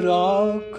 rock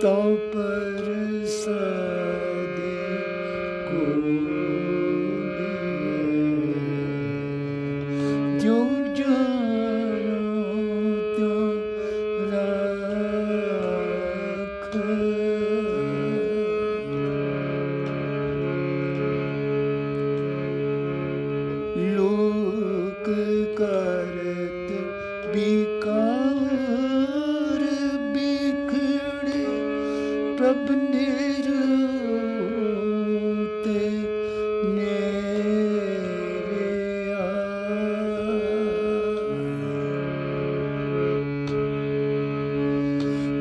宝贝。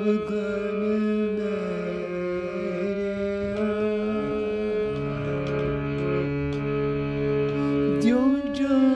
Have a good 丢着